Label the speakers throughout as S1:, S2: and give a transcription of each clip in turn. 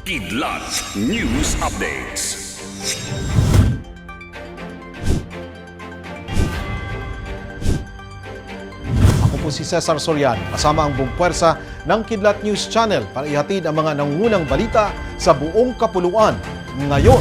S1: Kidlat News Updates.
S2: Ako po si Cesar Soriano, kasama ang buong puwersa ng Kidlat News Channel para ihatid ang mga nangungunang balita sa buong kapuluan. Ngayon,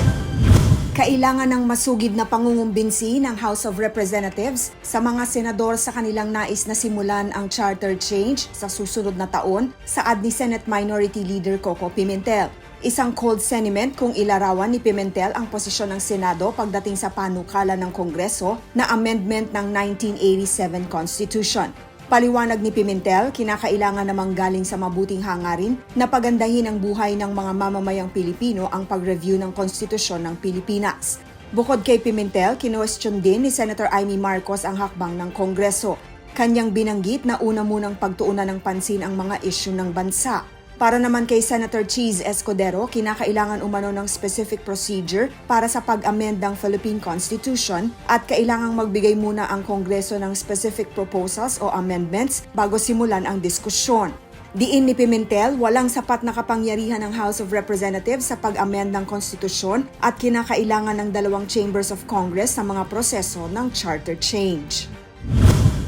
S3: Kailangan ng masugid na pangungumbinsi ng House of Representatives sa mga senador sa kanilang nais na simulan ang charter change sa susunod na taon saad ni Senate Minority Leader Coco Pimentel. Isang cold sentiment kung ilarawan ni Pimentel ang posisyon ng Senado pagdating sa panukala ng Kongreso na amendment ng 1987 Constitution. Paliwanag ni Pimentel, kinakailangan namang galing sa mabuting hangarin na pagandahin ang buhay ng mga mamamayang Pilipino ang pag-review ng konstitusyon ng Pilipinas. Bukod kay Pimentel, kinwestiyon din ni Senator Amy Marcos ang hakbang ng Kongreso. Kanyang binanggit na una munang pagtuunan ng pansin ang mga isyu ng bansa. Para naman kay Senator Cheese Escudero, kinakailangan umano ng specific procedure para sa pag-amend ng Philippine Constitution at kailangang magbigay muna ang Kongreso ng specific proposals o amendments bago simulan ang diskusyon. Diin ni Pimentel, walang sapat na kapangyarihan ng House of Representatives sa pag-amend ng konstitusyon at kinakailangan ng dalawang chambers of Congress sa mga proseso ng charter change.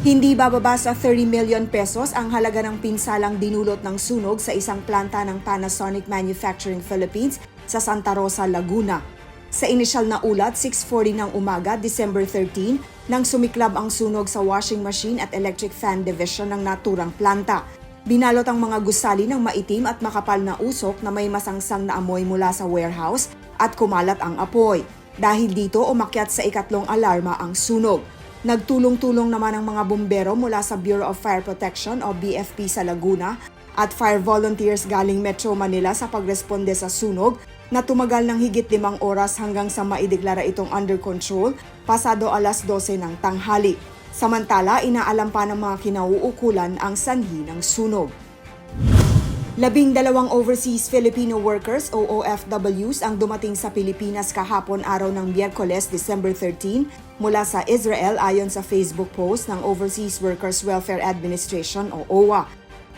S3: Hindi bababa sa 30 million pesos ang halaga ng pinsalang dinulot ng sunog sa isang planta ng Panasonic Manufacturing Philippines sa Santa Rosa, Laguna. Sa inisyal na ulat, 6.40 ng umaga, December 13, nang sumiklab ang sunog sa washing machine at electric fan division ng naturang planta. Binalot ang mga gusali ng maitim at makapal na usok na may masangsang na amoy mula sa warehouse at kumalat ang apoy. Dahil dito, umakyat sa ikatlong alarma ang sunog. Nagtulong-tulong naman ang mga bumbero mula sa Bureau of Fire Protection o BFP sa Laguna at fire volunteers galing Metro Manila sa pagresponde sa sunog na tumagal ng higit limang oras hanggang sa maideklara itong under control pasado alas 12 ng tanghali. Samantala, inaalam pa ng mga kinauukulan ang sanhi ng sunog. Labing dalawang overseas Filipino workers o OFWs ang dumating sa Pilipinas kahapon araw ng Miyerkules, December 13 mula sa Israel ayon sa Facebook post ng Overseas Workers Welfare Administration o OWA.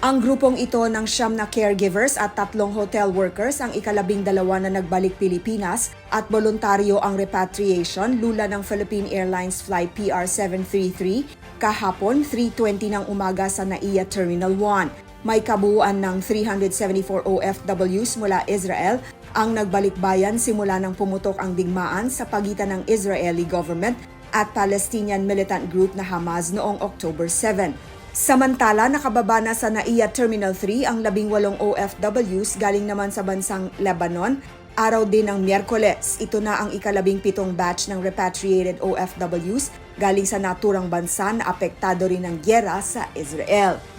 S3: Ang grupong ito ng siyam na caregivers at tatlong hotel workers ang ikalabing dalawa na nagbalik Pilipinas at voluntaryo ang repatriation lula ng Philippine Airlines Flight PR-733 kahapon 3.20 ng umaga sa NAIA Terminal 1. May kabuuan ng 374 OFWs mula Israel ang nagbalik bayan simula nang pumutok ang digmaan sa pagitan ng Israeli government at Palestinian militant group na Hamas noong October 7. Samantala, nakababa na sa NAIA Terminal 3 ang labing walong OFWs galing naman sa bansang Lebanon, araw din ng Miyerkules. Ito na ang ikalabing pitong batch ng repatriated OFWs galing sa naturang bansa na apektado rin ng gyera sa Israel.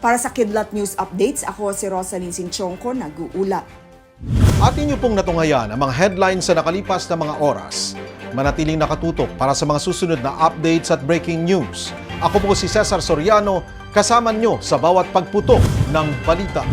S3: Para sa Kidlat News Updates, ako si Rosalyn Sinchonko, nag-uulat.
S2: atin niyo pong natungayan ang mga headlines sa nakalipas na mga oras. Manatiling nakatutok para sa mga susunod na updates at breaking news. Ako po si Cesar Soriano, kasama niyo sa bawat pagputok ng balita.